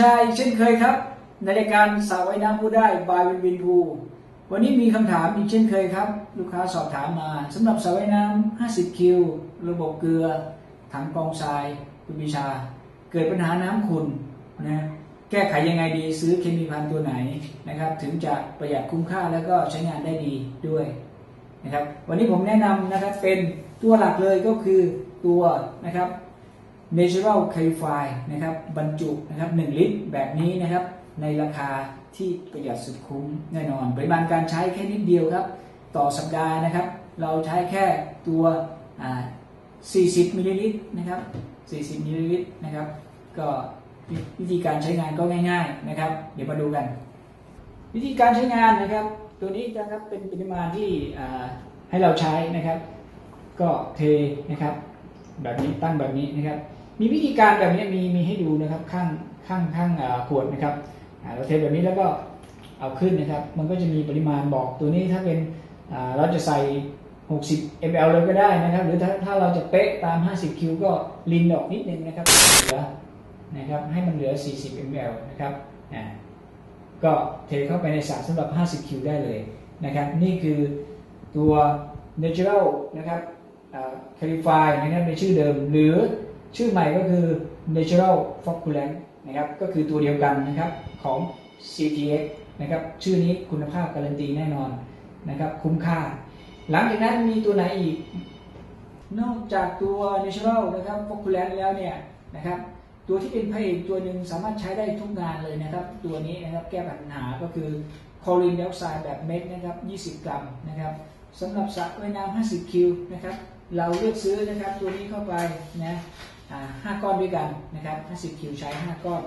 ชาอีกเช่นเคยครับ ในรายการสาวว่ายน้ำผู้ได้บายวินวินพูวันนี้มีคำถามอีกเช่นเคยครับ ลูกค้าสอบถามมาสำหรับสาวว่ายน้ำ50 คิว ระบบเกลือ ถังกองทรายคุณวิชา เกิดปัญหาน้ำขุ่นนะแก้ไขยังไงดีซื้อเคมีภัณฑ์ตัวไหนนะครับ ถึงจะประหยัดคุ้มค่าแล้วก็ใช้งานได้ดีด้วยนะครับ วันนี้ผมแนะนำนะครับเป็นตัวหลักเลยก็คือตัวนะครับ Natural Clarify นะครับบรรจุนะครับ1ลิตรแบบนี้นะครับ ในราคาที่ประหยัดสุดคุ้มแน่นอน ปริมาณการใช้แค่นิดเดียวครับ ต่อสัปดาห์นะครับ เราใช้แค่ตัว 40 มิลลิลิตรนะครับ 40 มิลลิลิตรนะครับ ก็วิธีการใช้งานก็ง่าย ๆนะครับ เดี๋ยวมาดูกัน วิธีการใช้งานนะครับ ตัวนี้นะครับเป็นปริมาณที่ให้เราใช้นะครับ ก็เทนะครับ แบบนี้ตั้งแบบนี้นะครับ มีวิธีการแบบนี้มีมีให้ดูนะครับข้างข้างข้างขวดนะครับเราเทแบบนี้แล้วก็เอาขึ้นนะครับ มันก็จะมีปริมาณบอกตัวนี้ถ้าเป็นเราจะใส่ 60 ml เลยก็ได้นะครับ หรือถ้าถ้าเราจะเป๊ะตาม 50 คิวก็ลินออกนิดนึงนะครับเหลือนะครับให้มันเหลือ 40 ml นะครับอ่าก็เทเข้าไปในสารสำหรับ 50 คิวได้เลยนะครับ นี่คือตัว natural นะครับ clarify นะครับในชื่อเดิมหรือ ชื่อใหม่ก็คือ natural flocculant นะครับก็คือตัวเดียวกันนะครับของ CTX นะครับชื่อนี้คุณภาพการันตีแน่นอนนะครับคุ้มค่า หลังจากนั้นมีตัวไหนอีก นอกจากตัว natural นะครับ flocculant แล้วเนี่ยนะครับตัวที่เป็นพระเอกตัวหนึ่งสามารถใช้ได้ทุกงานเลยนะครับ ตัวนี้นะครับแก้ปัญหาก็คือคอรีนไดออกไซด์แบบเม็ดนะครับ 20 กรัมนะครับสำหรับสระว่ายน้ำ50 คิวนะครับ เราเลือกซื้อนะครับตัวนี้เข้าไปนะ ห้าก้อนด้วยกันนะครับ 50 คิวใช้ 5 ก้อน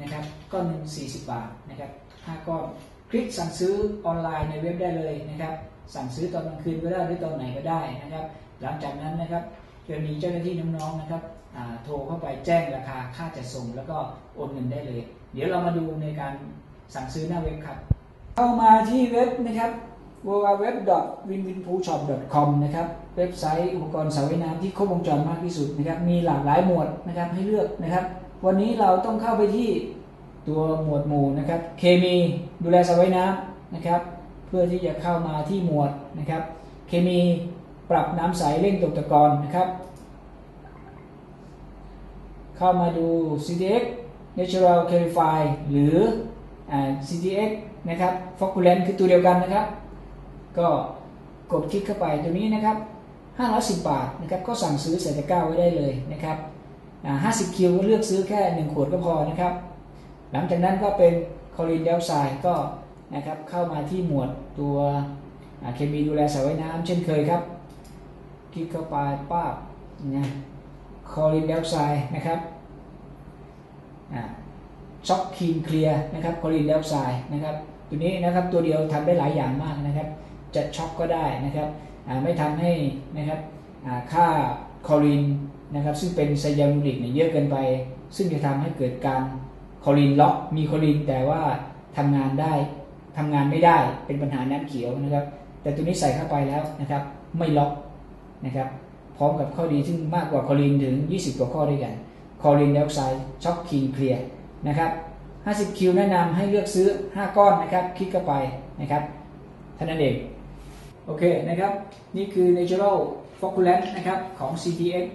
นะครับ ก้อนหนึ่ง40 บาทนะครับ 5 ก้อน คลิกสั่งซื้อออนไลน์ในเว็บได้เลยนะครับ สั่งซื้อตอนกลางคืนก็ได้หรือตอนไหนก็ได้นะครับ หลังจากนั้นนะครับจะมีเจ้าหน้าที่น้องๆนะครับโทรเข้าไปแจ้งราคาค่าจัดส่งแล้วก็โอนเงินได้เลย เดี๋ยวเรามาดูในการสั่งซื้อหน้าเว็บครับ เข้ามาที่เว็บนะครับ www.winwinpoolshop.com นะครับเว็บไซต์อุปกรณ์สระว่ายน้ำที่ครบวงจรมากที่สุดนะครับมีหลากหลายหมวดนะครับให้เลือกนะครับ วันนี้เราต้องเข้าไปที่ตัวหมวดหมู่นะครับ เคมีดูแลสระว่ายน้ำนะครับ เพื่อที่จะเข้ามาที่หมวดนะครับ เคมีปรับน้ำใสเร่งตกตะกอนนะครับ เข้ามาดู CTX Natural Clarify หรือ CTX นะครับ f o c u l a n t คือตัวเดียวกันนะครับ ก็กดคลิกเข้าไปตัวนี้นะครับ510 บาทนะครับก็สั่งซื้อใส่ตะกร้าไว้ได้เลยนะครับอ่า50 คิวก็เลือกซื้อแค่ 1 ขวดก็พอนะครับ หลังจากนั้นก็เป็นคอรีนไดออกไซด์ก็นะครับเข้ามาที่หมวดตัวเคมีดูแลสระว่ายน้ำเช่นเคยครับ คลิกเข้าไปป้าบนะคอรีนไดออกไซด์นะครับช็อกคีนเคลียร์นะครับคอรีนไดออกไซด์นะครับตัวนี้นะครับตัวเดียวทำได้หลายอย่างมากนะครับ จะช็อกก็ได้นะครับไม่ทำให้นะครับค่าคอรีนนะครับซึ่งเป็นไซยานูริกเนี่ยเยอะเกินไป ซึ่งจะทำให้เกิดการคอรีนล็อกมีคอรีนแต่ว่าทำงานได้ทำงานไม่ได้เป็นปัญหาน้ำเขียวนะครับ แต่ตัวนี้ใส่เข้าไปแล้วนะครับไม่ล็อกนะครับพร้อมกับข้อดีซึ่งมากกว่าคอรีนถึง 20 กว่าข้อด้วยกัน คอรีนไดออกไซด์ช็อกคีนเคลียร์นะครับ 50 คิวแนะนำให้เลือกซื้อ 5 ก้อนนะครับ คลิกเข้าไปนะครับ ท่านั้นเอง โอเคนะครับ นี่คือ Natural Flocculant นะครับของ CTX